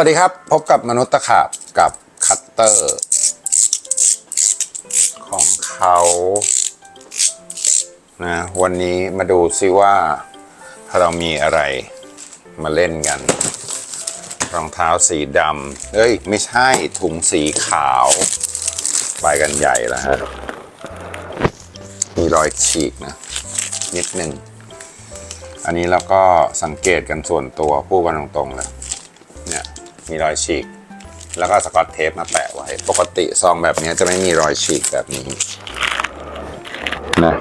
วัสดีครับ พบกับมนุษย์ตะขาบกับคัตเตอร์ ของเขานะวันนี้มาดูซิว่าเรามีอะไรมาเล่นกัน รองเท้าสีดำเอ้ย ไม่ใช่ถุงสีขาว ไปกันใหญ่แล้วฮะมีรอยฉีกนะ นิดหนึ่ง อันนี้เราก็สังเกตกันส่วนตัวพูดกันตรงๆเลยเนี่ย มีรอยฉีก แล้วก็สกอตเทปมาแปะไว้ ปกติซองแบบนี้จะไม่มีรอยฉีกแบบนี้นะ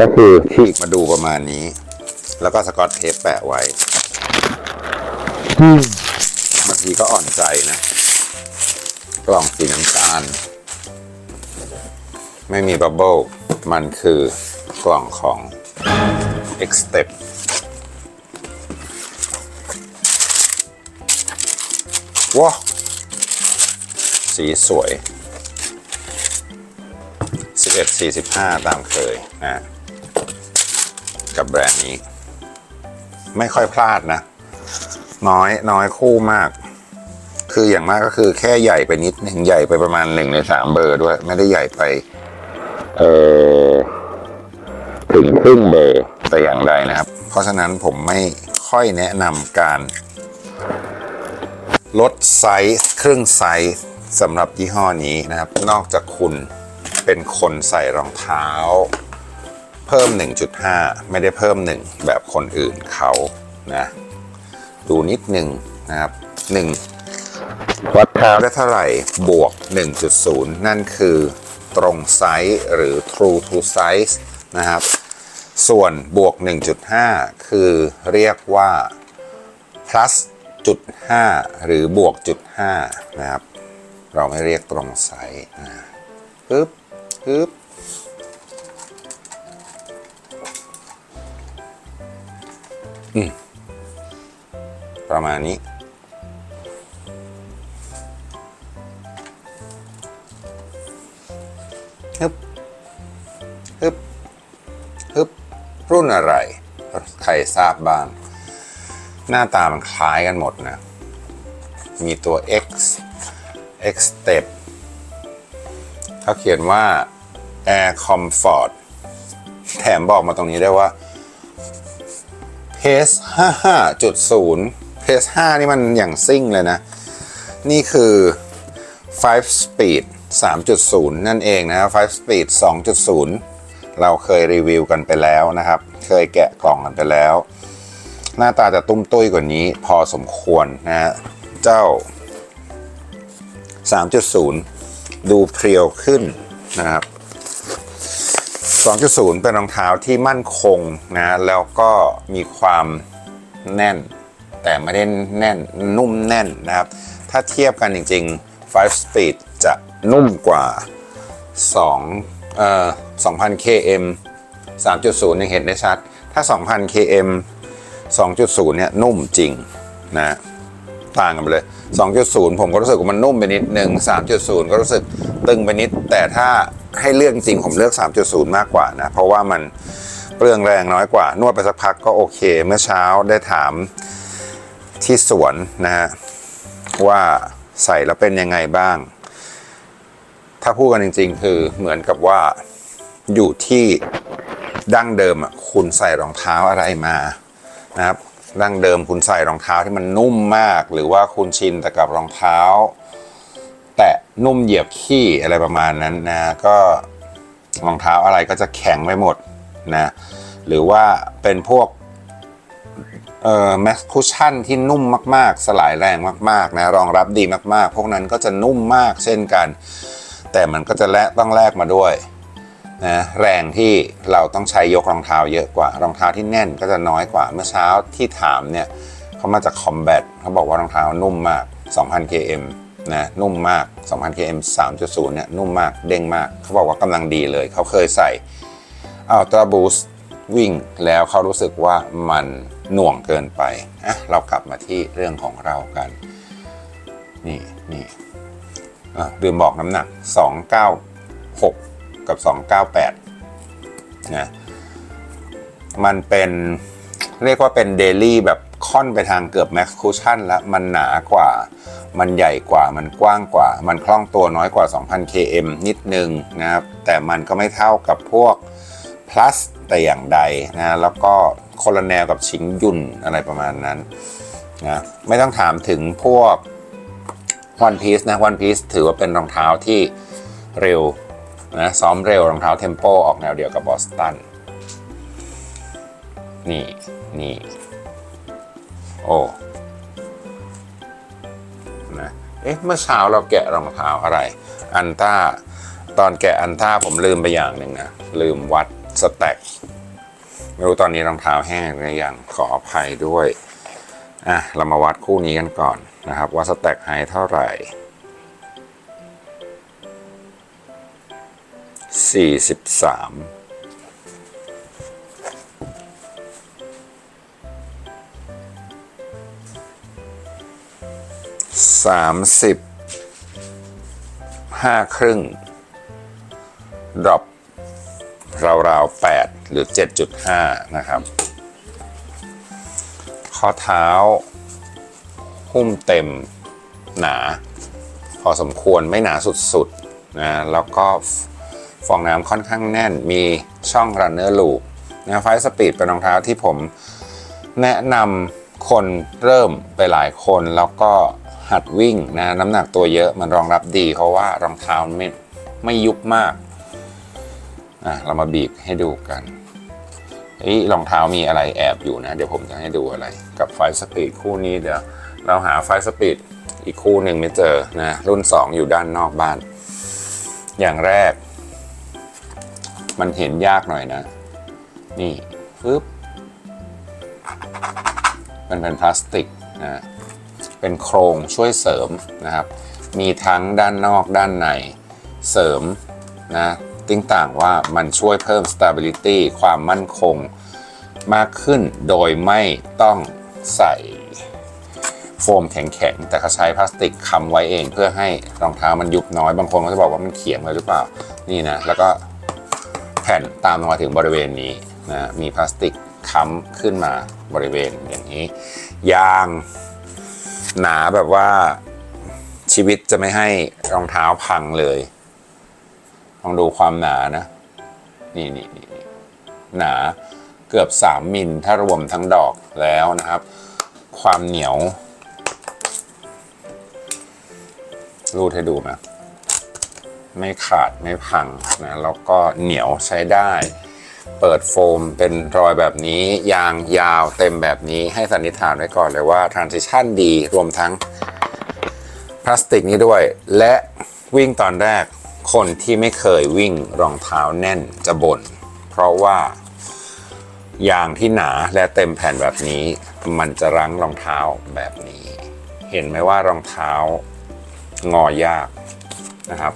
ก็คือฉีกมาดูประมาณนี้ แล้วก็สกอตเทปแปะไว้บางทีก็อ่อนใจนะ กล่องสีน้ำตาล ไม่มีบับเบิลมันคือกล่องของ X ว้าสีสวย 11 45 ตามเคยนะกับแบรนด์นี้ ไม่ค่อยพลาดนะ น้อยน้อยคู่มาก คืออย่างมากก็คือแค่ใหญ่ไปนิดหนึ่งใหญ่ไปประมาณหนึ่งในสามเบอร์ด้วย ไม่ได้ใหญ่ไป เออถึงครึ่งเบอร์แต่อย่างใดนะครับ เพราะฉะนั้นผมไม่ค่อยแนะนำการ ลดไซส์ครึ่งไซส์สำหรับยี่ห้อนี้นะครับ นอกจากคุณเป็นคนใส่รองเท้า เพิ่ม 1.5 ไม่ได้เพิ่ม 1 แบบคนอื่นเขานะ ดูนิดหนึ่งนะครับ 1 วัดเท้าได้เท่าไหร่บวก 1.0 นั่นคือตรงไซส์หรือ true to size นะครับ ส่วนบวก 1.5 คือเรียกว่า plus จุด5หรือบวกจุด5นะครับ เราไม่เรียกตรงไซส์นะปึ๊บปึ๊บอืมประมาณนี้ฮึบฮึบฮึบรุ่นอะไร ใครทราบบ้าง หน้าตามันคล้ายกันหมดนะ มีตัว X X Step เขาเขียนว่า Air Comfort แถมบอกมาตรงนี้ได้ว่า Pace 55.0 Pace 5 นี่มันอย่างซิ่งเลยนะ นี่คือ 5 Speed 3.0 นั่นเองนะ5 Speed 2.0 เราเคยรีวิวกันไปแล้วนะครับ เคยแกะกล่องกันไปแล้ว หน้าตาจะตุ้มตุ้ยกว่านี้ พอสมควรนะฮะเจ้า 3.0 ดูเพรียวขึ้นนะครับ 2.0 เป็นรองเท้าที่มั่นคงนะแล้วก็มีความแน่น แต่ไม่ได้แน่นนุ่มแน่นนะครับ ถ้าเทียบกันจริง ๆ 5 Speed จะนุ่มกว่า2เอ่อ2,000 km 3.0 ยังเห็นได้ชัด ถ้า 2,000 km 2.0 เนี่ยนุ่มจริงนะต่างกันไปเลย 2.0 ผมก็รู้สึกว่ามันนุ่มไปนิดนึง 3.0 ก็รู้สึกตึงไปนิด แต่ถ้าให้เลือกจริงผมเลือก 3.0 มากกว่านะ เพราะว่ามันเปลืองแรงน้อยกว่า นวดไปสักพักก็โอเค เมื่อเช้าได้ถามที่สวนนะฮะว่าใส่แล้วเป็นยังไงบ้าง ถ้าพูดกันจริง ๆ คือเหมือนกับว่าอยู่ที่ดั้งเดิมอะคุณใส่รองเท้าอะไรมา นะครับดั้งเดิมคุณใส่รองเท้าที่มันนุ่มมาก หรือว่าคุณชินแต่กับรองเท้า แตะนุ่มเหยียบขี้อะไรประมาณนั้นนะก็รองเท้าอะไรก็จะแข็งไปหมดนะหรือว่าเป็นพวกเอ่อแมสคุชชั่นที่นุ่มมากๆ สลายแรงมากๆนะรองรับดีมากๆ พวกนั้นก็จะนุ่มมากเช่นกัน แต่มันก็จะแลกต้องแลกมาด้วย นะแรงที่เราต้องใช้ยกรองเท้าเยอะกว่ารองเท้าที่แน่นก็จะน้อยกว่าเมื่อเช้าที่ถามเนี่ยเขามาจากคอมแบทเขาบอกว่ารองเท้านุ่มมาก 2,000 km นะนุ่มมาก 2,000 km 3.0เนี่ยนุ่มมากเด้งมาก เขาบอกว่ากำลังดีเลย เขาเคยใส่ Ultra Boost วิ่งแล้วเขารู้สึกว่ามันหน่วงเกินไปอะเรากลับมาที่เรื่องของเรากัน นี่นี่อะลืมบอกน้ำหนัก 296 กับ 298นะมันเป็นเรียกว่าเป็นเดลี่แบบค่อนไปทางเกือบแม็กซ์คูชั่นแล้วมันหนากว่า มันใหญ่กว่ามันกว้างกว่า มันคล่องตัวน้อยกว่า 2,000 km นิดนึงนะครับ แต่มันก็ไม่เท่ากับพวก plus แต่อย่างใดนะแล้วก็คนละแนวกับชิงยุนอะไรประมาณนั้นนะไม่ต้องถามถึงพวก One Piece นะ One Piece ถือว่าเป็นรองเท้าที่เร็ว นะซ้อมเร็วรองเท้าเทมโปออกแนวเดียวกับบอสตัน นี่นี่โอ้นะเอ๊ะเมื่อเช้าเราแกะรองเท้าอะไร อันต้าตอนแกะอันต้าผมลืมไปอย่างหนึ่งนะลืมวัดสแต็กไม่รู้ตอนนี้รองเท้าแห้งหรือยังขออภัยด้วยอะเรามาวัดคู่นี้กันก่อนนะครับ ว่าสแต็กไฮเท่าไหร่ 43สามสิบห้าครึ่งดรอปราวๆแปดหรือ7.5นะครับ ข้อเท้า หุ้มเต็มหนา พอสมควรไม่หนาสุดๆนะแล้วก็ ฟองน้ำค่อนข้างแน่นมีช่องรันเนอร์ลูปนะไฟสปีดเป็นรองเท้าที่ผมแนะนำคนเริ่มไปหลายคนแล้วก็หัดวิ่งนะน้ำหนักตัวเยอะมันรองรับดี เพราะว่ารองเท้าไม่ไม่ยุบมากอะเรามาบีบให้ดูกันเฮ้รองเท้ามีอะไรแอบอยู่นะ เดี๋ยวผมจะให้ดูอะไรกับไฟสปีดคู่นี้เดี๋ยวเราหาไฟสปีดอีกคู่หนึ่งไม่เจอนะรุ่น 2 อยู่ด้านนอกบ้าน อย่างแรก มันเห็นยากหน่อยนะ นี่ปึ๊บมันเป็นพลาสติกนะเป็นโครงช่วยเสริมนะครับ มีทั้งด้านนอกด้านในเสริมนะติ้งต่างว่ามันช่วยเพิ่ม stability ความมั่นคงมากขึ้นโดยไม่ต้องใส่โฟมแข็งๆ แต่เขาใช้พลาสติกค้ำไว้เองเพื่อให้รองเท้ามันยุบน้อย บางคนก็จะบอกว่ามันเขียงเลยหรือเปล่า นี่นะ แล้วก็ แผ่นตามลงมาถึงบริเวณนี้นะมีพลาสติกค้ำขึ้นมาบริเวณอย่างนี้ ยางหนาแบบว่าชีวิตจะไม่ให้รองเท้าพังเลยลองดูความหนานะ นี่นี่นี่นี่หนาเกือบ 3 มิลถ้ารวมทั้งดอกแล้วนะครับ ความเหนียวรูดให้ดูนะ ไม่ขาดไม่พังนะแล้วก็เหนียวใช้ได้ เปิดโฟมเป็นรอยแบบนี้ ยางยาวเต็มแบบนี้ให้สันนิษฐานไว้ก่อนเลยว่า transition ดีรวมทั้งพลาสติกนี้ด้วย และวิ่งตอนแรกคนที่ไม่เคยวิ่งรองเท้าแน่นจะบน่นเพราะว่ายางที่หนาและเต็มแผ่นแบบนี้ มันจะรั้งรองเท้าแบบนี้ เห็นไหมว่ารองเท้างอยากนะครับ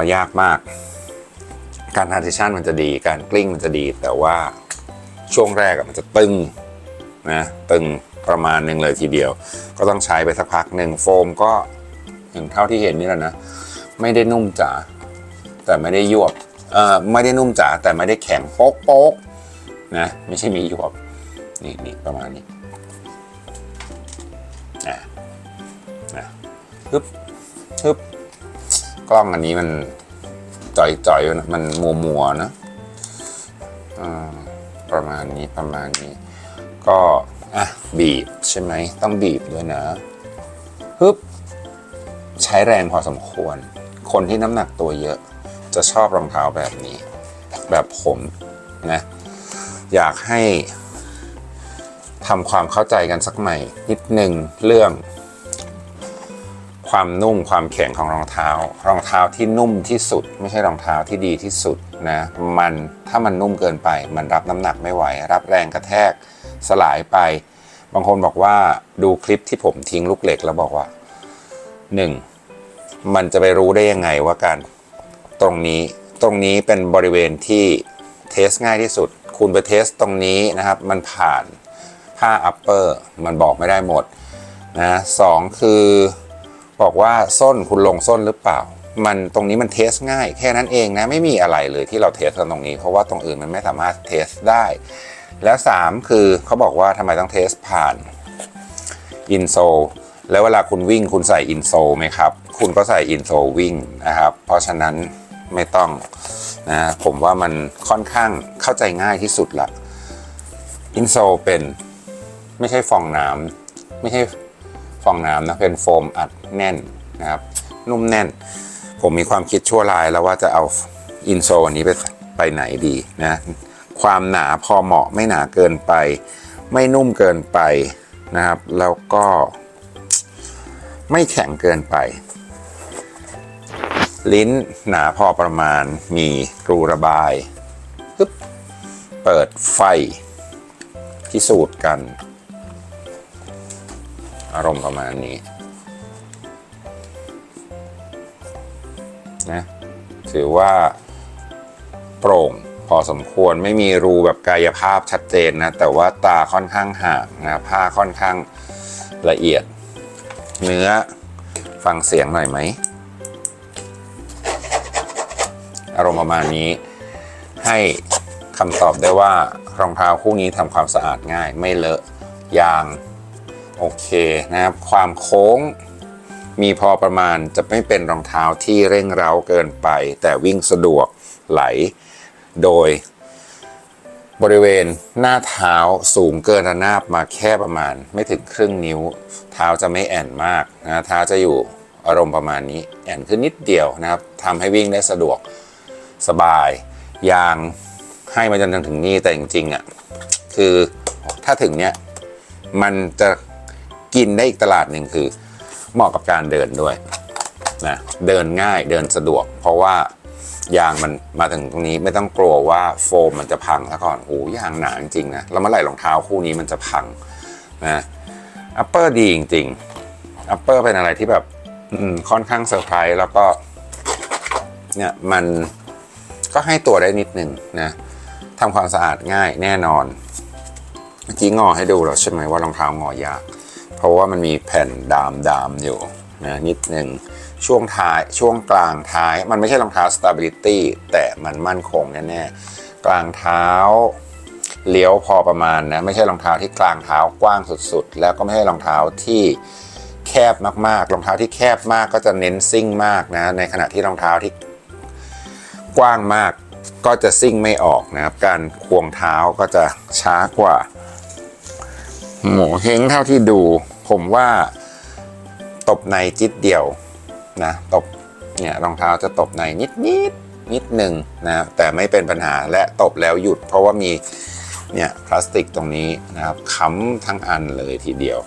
งอยากมาก การ transition มันจะดี การกลิ้งมันจะดี แต่ว่าช่วงแรกมันจะตึงนะตึงประมาณหนึ่งเลยทีเดียว ก็ต้องใช้ไปสักพักหนึ่งโฟมก็อย่างเท่าที่เห็นนี่แหละนะ ไม่ได้นุ่มจ๋าแต่ไม่ได้ยวบเอ่อไม่ได้นุ่มจ๋าแต่ไม่ได้แข็งโป๊กโป๊กนะไม่ใช่มียวบนี่นี่ประมาณนี้นะนะฮึบฮึบ กล้องอันนี้มันจ่อยๆมันมัวมัวๆนะประมาณนี้ประมาณนี้ ก็อะบีบใช่ไหมต้องบีบด้วยนะฮึบใช้แรงพอสมควร คนที่น้ำหนักตัวเยอะ จะชอบรองเท้าแบบนี้ แบบผมนะ อยากให้ทำความเข้าใจกันสักใหม่นิดหนึ่งเรื่อง ความนุ่มความแข็งของรองเท้า รองเท้าที่นุ่มที่สุด ไม่ใช่รองเท้าที่ดีที่สุดนะมันถ้ามันนุ่มเกินไป มันรับน้ำหนักไม่ไหว รับแรงกระแทกสลายไป บางคนบอกว่าดูคลิปที่ผมทิ้งลูกเหล็กแล้วบอกว่าหนึ่งมันจะไปรู้ได้ยังไงว่าการตรงนี้ตรงนี้เป็นบริเวณที่เทสง่ายที่สุด คุณไปเทสตรงนี้นะครับ มันผ่านผ้าอัปเปอร์มันบอกไม่ได้หมดนะสองคือ บอกว่าส้นคุณลงส้นหรือเปล่า มันตรงนี้มันเทสง่าย แค่นั้นเองนะไม่มีอะไรเลยที่เราเทสกันตรงนี้ เพราะว่าตรงอื่นมันไม่สามารถเทสได้ แล้ว 3 คือเขาบอกว่าทำไมต้องเทสผ่านอินโซแล้วเวลาคุณวิ่งคุณใส่อินโซไหมครับ คุณก็ใส่อินโซวิ่งนะครับ เพราะฉะนั้นไม่ต้องนะผมว่ามันค่อนข้างเข้าใจง่ายที่สุดละอินโซเป็นไม่ใช่ฟองน้ำไม่ใช่ ฟองน้ำนะเป็นโฟมอัดแน่นนะครับนุ่มแน่น ผมมีความคิดชั่วร้ายแล้วว่าจะเอาอินโซอันนี้ไปไปไหนดีนะความหนาพอเหมาะไม่หนาเกินไป ไม่นุ่มเกินไปนะครับ แล้วก็ไม่แข็งเกินไป ลิ้นหนาพอประมาณมีรูระบายปึ๊บเปิดไฟพิสูจน์กัน อารมณ์ประมาณนี้นะถือว่า โปร่งพอสมควรไม่มีรูแบบกายภาพชัดเจนนะ แต่ว่าตาค่อนข้างห่างนะผ้าค่อนข้างละเอียด เนื้อฟังเสียงหน่อยไหม อารมณ์ประมาณนี้ ให้คำตอบได้ว่ารองเท้าคู่นี้ทำความสะอาดง่าย ไม่เลอะยาง โอเคนะครับ ความโค้งมีพอประมาณจะไม่เป็นรองเท้าที่เร่งเร้าเกินไป แต่วิ่งสะดวกไหล โดย บริเวณหน้าเท้าสูงเกินระนาบมาแค่ประมาณไม่ถึงครึ่งนิ้ว เท้าจะไม่แอนมากนะเท้าจะอยู่อารมณ์ประมาณนี้ แอนขึ้นนิดเดียวนะครับทำให้วิ่งได้สะดวกสบาย ยางให้มาจนถึงนี่แต่จริงๆอะคือถ้าถึงเนี้ยมันจะ กินได้อีกตลาดหนึ่งคือ เหมาะกับการเดินด้วยนะเดินง่ายเดินสะดวก เพราะว่ายางมันมาถึงตรงนี้ไม่ต้องกลัวว่าโฟมมันจะพังซะก่อนโอ้ยางหนาจริงๆนะแล้วเมื่อไหร่รองเท้าคู่นี้มันจะพังนะอัปเปอร์ดีจริงๆอัปเปอร์เป็นอะไรที่แบบค่อนข้างเซอร์ไพรส์แล้วก็เนี่ยมันก็ให้ตัวได้นิดหนึ่งนะทำความสะอาดง่ายแน่นอนเมื่อกี้งอให้ดูแล้วใช่ไหมว่ารองเท้างอยาก เพราะว่ามันมีแผ่นดามดามอยู่นะนิดหนึ่งช่วงท้ายช่วงกลางท้าย มันไม่ใช่รองเท้า stability แต่มันมั่นคงแน่ๆกลางเท้าเลี้ยวพอประมาณนะไม่ใช่รองเท้าที่กลางเท้ากว้างสุดๆ แล้วก็ไม่ใช่รองเท้าที่แคบมากๆรองเท้าที่แคบมากก็จะเน้นซิ่งมากนะในขณะที่รองเท้าที่กว้างมากก็จะซิ่งไม่ออกนะครับ การควงเท้าก็จะช้ากว่า หมเฮงเท่าที่ดู ผมว่าตบในจิตเดียวนะตบเนี่ยรองเท้าจะตบในนิดนิดนิดหนึ่งนะแต่ไม่เป็นปัญหาและตบแล้วหยุด เพราะว่ามีเนี่ยพลาสติกตรงนี้นะครับค้ำทั้งอันเลยทีเดียว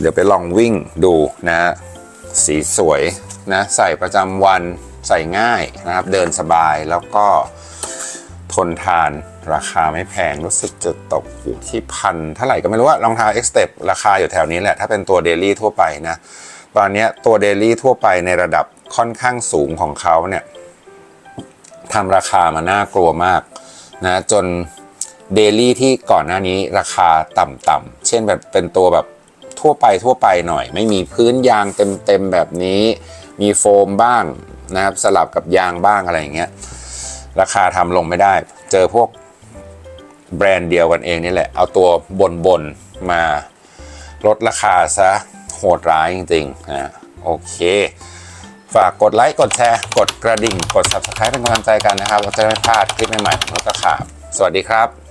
เดี๋ยวไปลองวิ่งดูนะสีสวยนะใส่ประจำวันใส่ง่ายนะครับ เดินสบายแล้วก็ ทนทานราคาไม่แพงรู้สึกจะตกอยู่ที่พันเท่าไหร่ก็ไม่รู้ว่ารองเท้า X Step ราคาอยู่แถวนี้แหละ ถ้าเป็นตัวเดลี่ทั่วไปนะ ตอนนี้ตัวเดลี่ทั่วไปในระดับค่อนข้างสูงของเขาเนี่ยทำราคามาน่ากลัวมากนะจนเดลี่ที่ก่อนหน้านี้ราคาต่ำๆเช่นแบบเป็นตัวแบบทั่วไปทั่วไปหน่อย ไม่มีพื้นยางเต็มๆแบบนี้ มีโฟมบ้างนะครับสลับกับยางบ้างอะไรอย่างเงี้ย ราคาทำลงไม่ได้ เจอพวกแบรนด์เดียวกันเองนี่แหละ เอาตัวบนบนมาลดราคาซะโหดร้ายจริงๆนะโอเค ฝากกดไลค์ กดแชร์ กดกระดิ่ง กด subscribe เป็นกำลังใจกันนะครับเราจะไม่พลาดคลิปใหม่ๆของรถตะขาบสวัสดีครับ